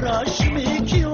Kara şimdiki